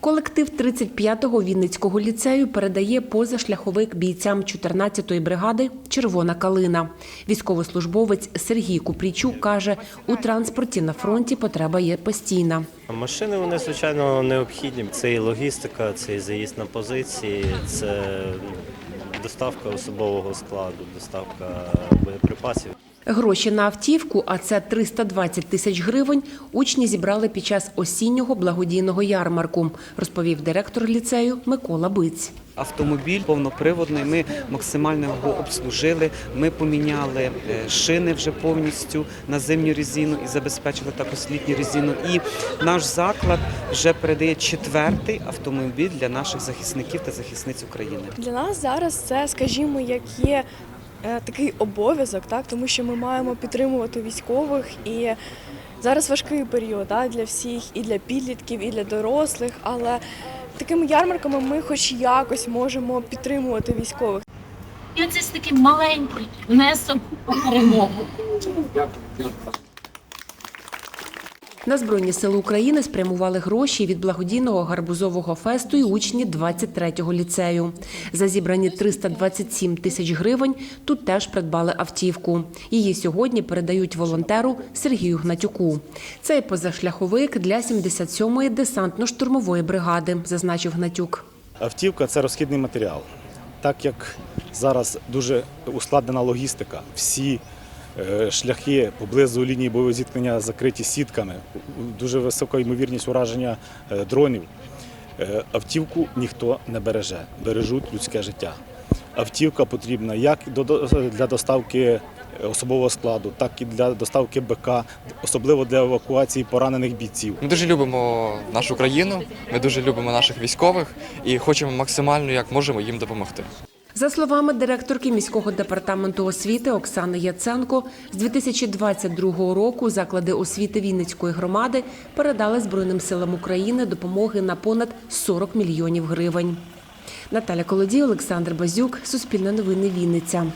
Колектив 35-го Вінницького ліцею передає позашляховик бійцям 14-ї бригади Червона калина. Військовослужбовець Сергій Купрійчук каже, у транспорті на фронті потреба є постійна. Машини вони звичайно необхідні. Це і логістика, це і заїзд на позиції, це доставка особового складу, доставка боєприпасів. Гроші на автівку, а це 320 тисяч гривень, учні зібрали під час осіннього благодійного ярмарку, розповів директор ліцею Микола Биць. Автомобіль повноприводний. Ми максимально його обслужили. Ми поміняли е, шини вже повністю на зимню резину і забезпечили також літню резину. І наш заклад вже передає четвертий автомобіль для наших захисників та захисниць України. Для нас зараз це, скажімо, як є е, такий обов'язок, так тому що ми маємо підтримувати військових і. Зараз важкий період да, для всіх, і для підлітків, і для дорослих, але такими ярмарками ми хоч якось можемо підтримувати військових. І це ж такий маленький внесок у перемогу. На Збройні сили України спрямували гроші від благодійного гарбузового фесту і учні 23-го ліцею. За зібрані 327 тисяч гривень тут теж придбали автівку. Її сьогодні передають волонтеру Сергію Гнатюку. Це позашляховик для 77-ї десантно-штурмової бригади, зазначив Гнатюк. Автівка це розхідний матеріал. Так як зараз дуже ускладнена логістика, всі шляхи поблизу лінії бойового зіткнення закриті сітками, дуже висока ймовірність ураження е, дронів. Е, Автівку ніхто не береже, бережуть людське життя. Автівка потрібна як для доставки особового складу, так і для доставки БК, особливо для евакуації поранених бійців. Ми дуже любимо нашу країну, ми дуже любимо наших військових і хочемо максимально як можемо їм допомогти. За словами директорки міського департаменту освіти Оксани Яценко, з 2022 року заклади освіти Вінницької громади передали Збройним силам України допомоги на понад 40 мільйонів гривень. Наталя Колодій, Олександр Базюк, Суспільне новини Вінниця.